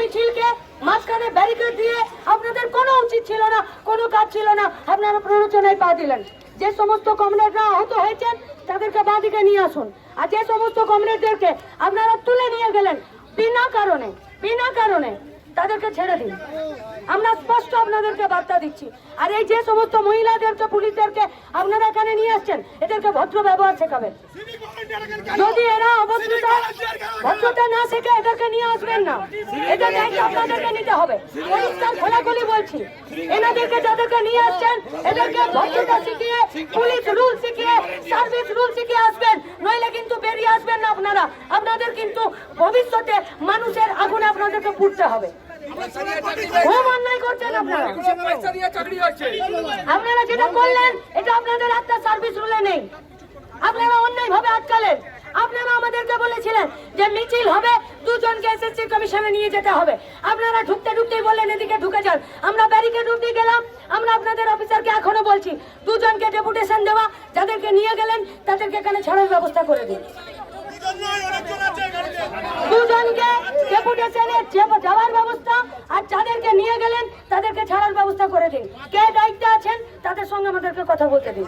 মিছিলকে মাঝখানে ব্যারিকেড দিয়ে আপনাদের কোনো উচিত ছিল না, কোনো কাজ ছিল না। আপনারা প্ররোচনায় পা দিলেন। যে সমস্ত কমরেডরা আহত হয়েছেন, তাদেরকে বাঁদিকে নিয়ে আসুন। আর যে সমস্ত কমরেডদেরকে আপনারা তুলে নিয়ে গেলেন, বিনা কারণে বিনা কারণে তাদেরকে ছেড়ে দিন আমরা স্পষ্ট আপনাদেরকে বার্তা দিচ্ছি। আর এই যে সমস্ত মহিলাদেরকে, পুলিশদেরকে আপনারা এখানে নিয়ে আসছেন, এদেরকে ভদ্র ব্যবহার শেখাবেন। যদি এরা অভদ্রতা ভদ্রতা না শেখে এদেরকে নিয়ে আসবেন না। এদের দায়িত্ব আপনাদেরকে নিতে হবে। পরিষ্কার খোলাখুলি বলছি, এনাদেরকে যাদেরকে নিয়ে আসছেন, এদেরকে ভদ্রতা শিখিয়ে, পুলিশ রুল শিখিয়ে, সার্ভিস রুল শিখিয়ে আসবেন। নইলে কিন্তু বেরিয়ে আসবেন না আপনারা। আপনাদের কিন্তু ভবিষ্যতে মানুষের আগুনে আপনাদেরকে পুড়তে হবে। খুব অন্যায় করছেন আপনারা। আপনারা যেটা করলেন এটা আপনাদের একটা সার্ভিস রুলে নেই। আপনারা অন্যায় ভাবে আটকালেন। আপনারা আমাদেরকে বলেছিলেন যে মিছিল হবে দুজনকে এসএসসি কমিশনে নিয়ে যেতে হবে। আপনারা ঢুকতে ঢুকতেই বললেন এদিকে ঢুকে যান। আমরা ব্যারিকেড অব্দি গেলাম। আমরা আপনাদের অফিসারকে এখনও বলছি দুজনকে ডেপুটেশন দেওয়া যাদেরকে নিয়ে গেলেন তাদেরকে এখানে ছাড়ার ব্যবস্থা করে দিন। ডেপুটেশনে যাওয়ার ব্যবস্থা, আর যাদেরকে নিয়ে গেলেন, তাদেরকে ছাড়ার ব্যবস্থা করে দিন। কে দায়িত্বে আছেন, তাদের সঙ্গে আমাদেরকে কথা বলতে দিন।